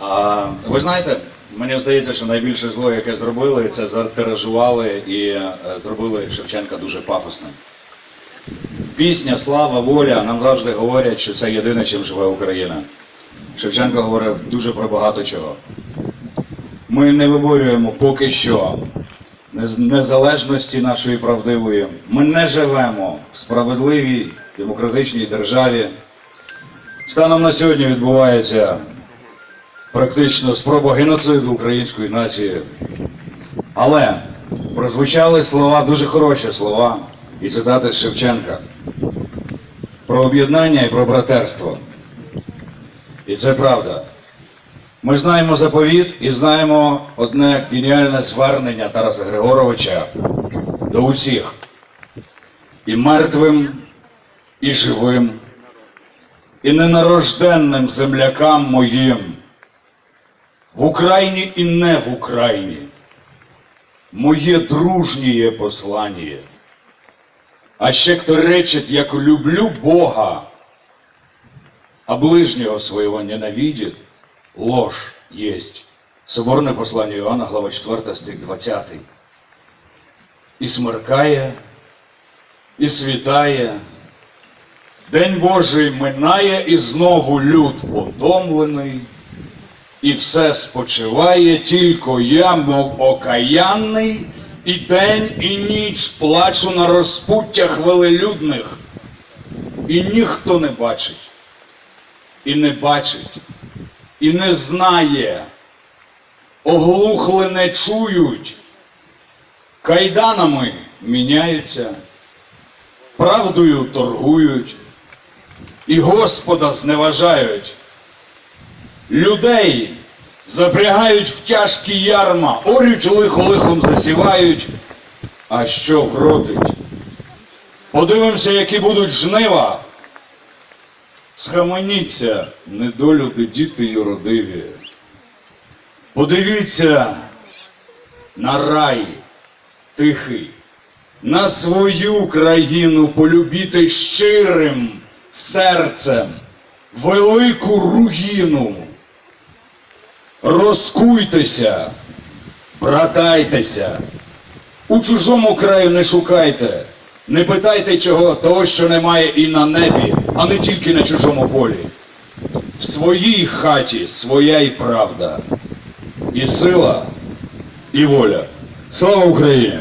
А, ви знаєте, мені здається, що найбільше зло, яке зробили, це затиражували і е, зробили Шевченка дуже пафосним. Пісня, слава, воля нам завжди говорять, що це єдине, чим живе Україна. Шевченко говорив дуже про багато чого. Ми не виборюємо поки що незалежності нашої правдивої. Ми не живемо в справедливій демократичній державі. Станом на сьогодні відбувається практично спроба геноциду української нації. Але прозвучали слова, дуже хороші слова і цитати з Шевченка про об'єднання і про братерство. І це правда. Ми знаємо заповіт і знаємо одне геніальне звернення Тараса Григоровича до усіх. І мертвим, і живим, і ненарожденним землякам моїм. В Україні і не в Україні. Моє дружнє послання. А ще хто речить, як люблю Бога, а ближнего своего ненавидит, ложь есть. Соборне послання Іоанна, глава 4, стих 20. І смеркає, і світає, День Божий минає, і знову люд потомлений, і все спочиває, тільки я, мов окаянний, і день, і ніч плачу на розпуттях велелюдних, і ніхто не бачить і не бачить, і не знає, оглухли не чують, кайданами міняються, правдою торгують, і Господа зневажають. Людей запрягають в тяжкі ярма, орють лихо лихом засівають, а що вродить? Подивимося, які будуть жнива. Схаменіться, недолюди, діти юродиві. Подивіться на рай тихий, на свою країну полюбіти щирим серцем велику руїну. Розкуйтеся, братайтеся, у чужому краю не шукайте, не питайте чого, того, що немає і на небі, а не тільки на чужому полі. В своїй хаті своя і правда, і сила, і воля. Слава Україні!